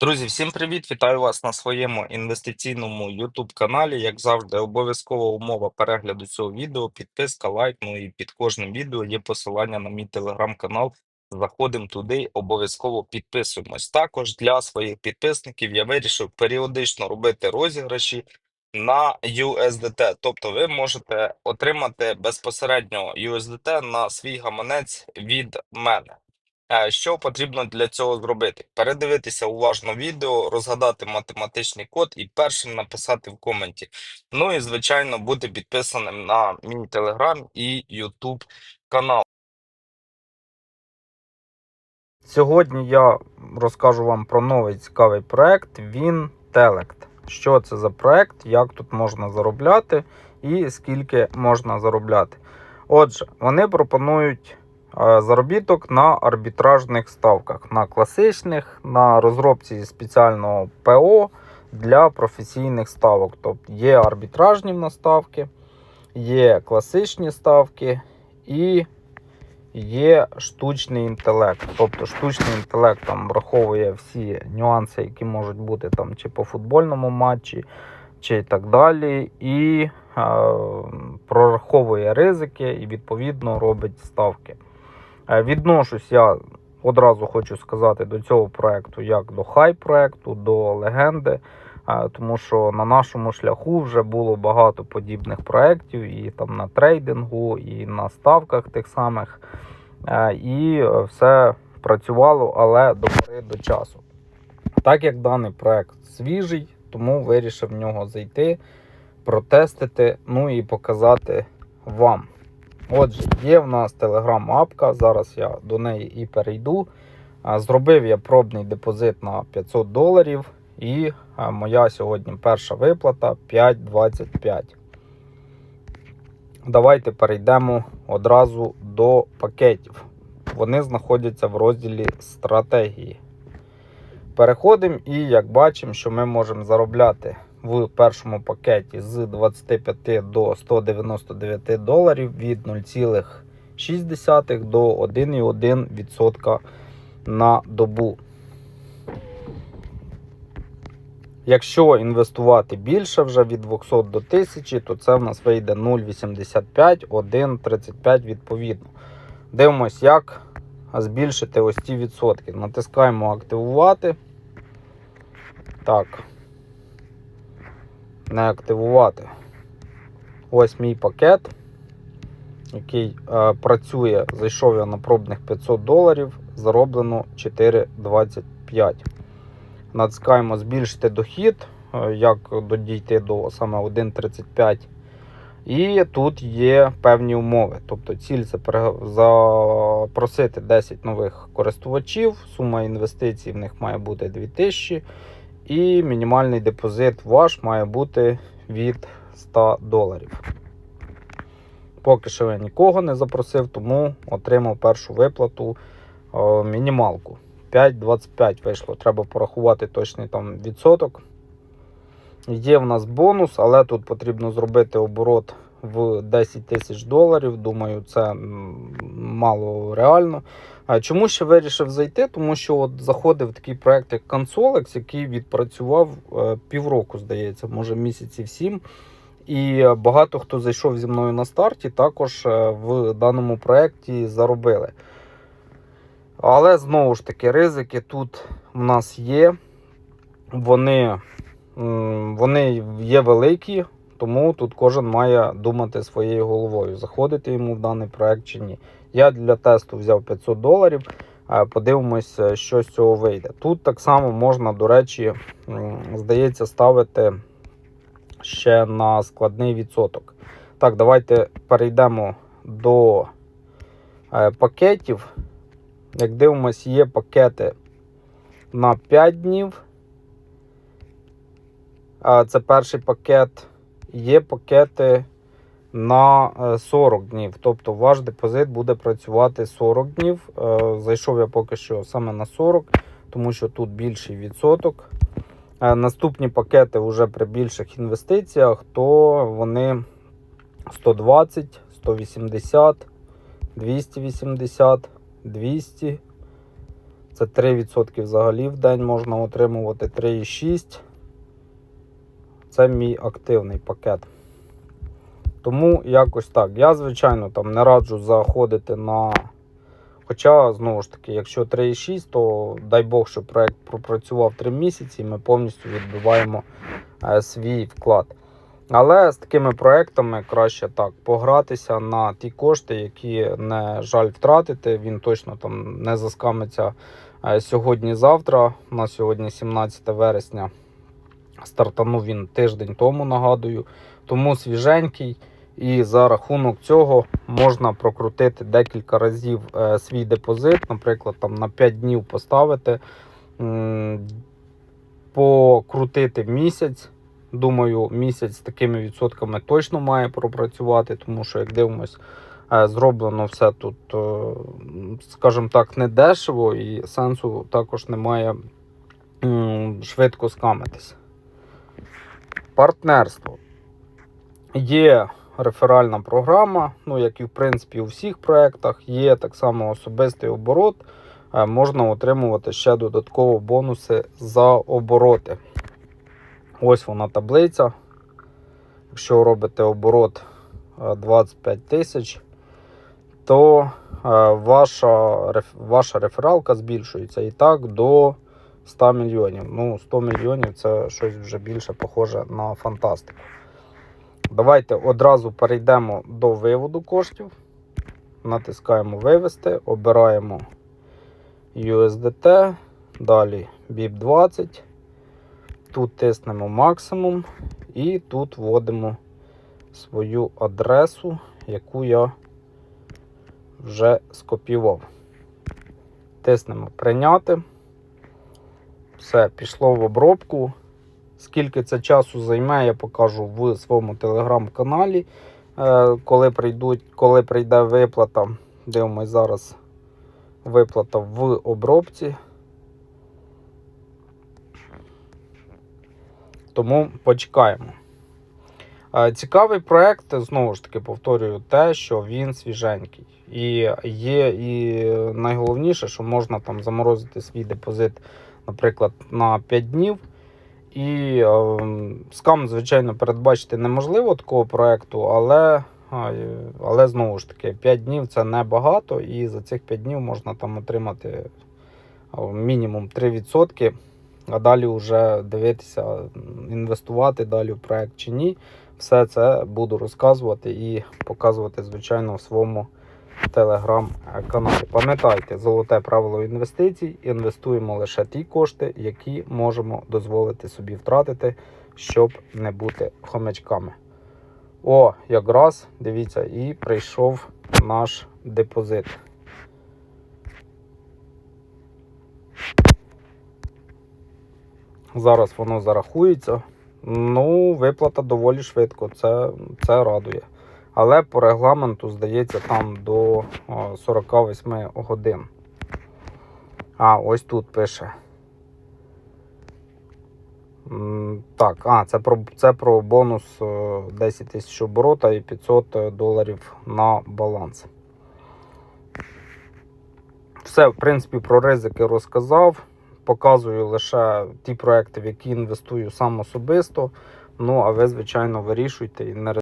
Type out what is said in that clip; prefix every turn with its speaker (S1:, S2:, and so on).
S1: Друзі, всім привіт! Вітаю вас на своєму інвестиційному YouTube каналі. Як завжди, обов'язкова умова перегляду цього відео, підписка, лайк. Ну і під кожним відео є посилання на мій телеграм-канал. Заходимо туди, обов'язково підписуємось. Також для своїх підписників я вирішив періодично робити розіграші на USDT. Тобто ви можете отримати безпосередньо USDT на свій гаманець від мене. Що потрібно для цього зробити? Передивитися уважно відео, розгадати математичний код і першим написати в коменті. Ну і, звичайно, бути підписаним на мій телеграм і Ютуб канал. Сьогодні я розкажу вам про новий цікавий проект WinTelect. Що це за проект, як тут можна заробляти і скільки можна заробляти. Отже, вони пропонують заробіток на арбітражних ставках, на класичних, на розробці спеціального ПО для професійних ставок. Тобто є арбітражні в нас ставки, є класичні ставки і є штучний інтелект. Тобто штучний інтелект там враховує всі нюанси, які можуть бути там чи по футбольному матчі, чи так далі, і е, прораховує ризики і відповідно робить ставки. Е, відношусь я одразу хочу сказати до цього проекту як до хай проекту, до легенди. е, Тому що на нашому шляху вже було багато подібних проєктів і там на трейдингу, і на ставках тих самих. Е, І все працювало, але до пори до часу. Так як даний проект свіжий, тому вирішив в нього зайти, протестити, ну і показати вам. Отже, є в нас телеграм-апка, зараз я до неї і перейду. Зробив я пробний депозит на 500 доларів, і моя сьогодні перша виплата 5,25. Давайте перейдемо одразу до пакетів. Вони знаходяться в розділі стратегії. Переходимо і як бачимо, що ми можемо заробляти в першому пакеті з 25 до 199 доларів від 0,6 до 1,1% на добу. Якщо інвестувати більше вже від 200 до 1000, то це в нас вийде 0,85, 1,35 відповідно. Дивимось, як збільшити ось ці відсотки. Натискаємо активувати. Так. Не активувати. Ось мій пакет, який е, працює. Зайшов я на пробних 500 доларів, зароблено 4,25. Натискаємо збільшити дохід, е, як дійти до саме 1,35. І тут є певні умови. Тобто ціль це запросити 10 нових користувачів, сума інвестицій в них має бути 2000. І мінімальний депозит ваш має бути від 100 доларів. Поки що я нікого не запросив, тому отримав першу виплату о, мінімалку. 5,25 вийшло. Треба порахувати точний там відсоток. Є в нас бонус, але тут потрібно зробити оборот в 10 тисяч доларів. Думаю, це мало реально. Чому ще вирішив зайти? Тому що от заходив такий проект, як Consolex, який відпрацював е, півроку, здається, може місяців сім. І багато хто зайшов зі мною на старті, також е, в даному проєкті заробили. Але знову ж таки, ризики тут в нас є. Вони, вони є великі, тому тут кожен має думати своєю головою, заходити йому в даний проект чи ні. Я для тесту взяв 500 доларів. Подивимось, що з цього вийде. Тут так само можна, до речі, здається, ставити ще на складний відсоток. Так, давайте перейдемо до е, пакетів. Як дивимось, є пакети на 5 днів. Це перший пакет. Є пакети на 40 днів. Тобто ваш депозит буде працювати 40 днів. Е, зайшов я поки що саме на 40, тому що тут більший відсоток. Е, наступні пакети вже при більших інвестиціях, то вони 120, 180, 280, 200. Це 3% взагалі в день можна отримувати 3,6. Це мій активний пакет. Тому якось так. Я, звичайно, там не раджу заходити на. Хоча, знову ж таки, якщо 3,6, то дай Бог, що проект пропрацював 3 місяці, і ми повністю відбиваємо е, свій вклад. Але з такими проектами краще так погратися на ті кошти, які не жаль втратити. Він точно там не заскамиться е, сьогодні-завтра. У нас сьогодні 17 вересня. Стартанув він тиждень тому, нагадую. Тому свіженький. І за рахунок цього можна прокрутити декілька разів е, свій депозит, наприклад, там на 5 днів поставити, покрутити місяць. Думаю, місяць з такими відсотками точно має пропрацювати, тому що, як дивимось, е, зроблено все тут, е, скажімо так, не і сенсу також немає швидко скамитись. Партнерство. Є реферальна програма, ну як і в принципі у всіх проєктах, є так само особистий оборот. Е, Можна отримувати ще додатково бонуси за обороти. Ось вона таблиця. Якщо робите оборот е, 25 тисяч, то е, ваша, ваша рефералка збільшується і так до 100 мільйонів. Ну, 100 мільйонів це щось вже більше похоже на фантастику. Давайте одразу перейдемо до виводу коштів. Натискаємо вивести, обираємо USDT, далі BIP20. Тут тиснемо максимум і тут вводимо свою адресу, яку я вже скопіював. Тиснемо прийняти. Все, пішло в обробку. Скільки це часу займе, я покажу в своєму телеграм-каналі. Е, Коли, прийдуть, коли прийде виплата, дивимось зараз виплата в обробці. Тому почекаємо. Е, Цікавий проект, знову ж таки, повторюю те, що він свіженький. І є і найголовніше, що можна там заморозити свій депозит, наприклад, на 5 днів. І е, скам, звичайно, передбачити неможливо такого проекту, але, але знову ж таки, 5 днів це небагато, і за цих 5 днів можна там отримати мінімум 3%, а далі вже дивитися, інвестувати далі в проект чи ні. Все це буду розказувати і показувати, звичайно, в своєму телеграм-каналі. Пам'ятайте, золоте правило інвестицій: інвестуємо лише ті кошти, які можемо дозволити собі втратити, щоб не бути хомячками. О, якраз дивіться, і прийшов наш депозит. Зараз воно зарахується. Ну, виплата доволі швидко, це, це радує. Але по регламенту, здається, там до 48 годин. А, ось тут пише. Так, а, це про, це про бонус е, 10 тисяч оборота і 500 доларів на баланс. Все, в принципі, про ризики розказав. Показую лише ті проекти, в які інвестую сам особисто. Ну, а ви, звичайно, вирішуйте і не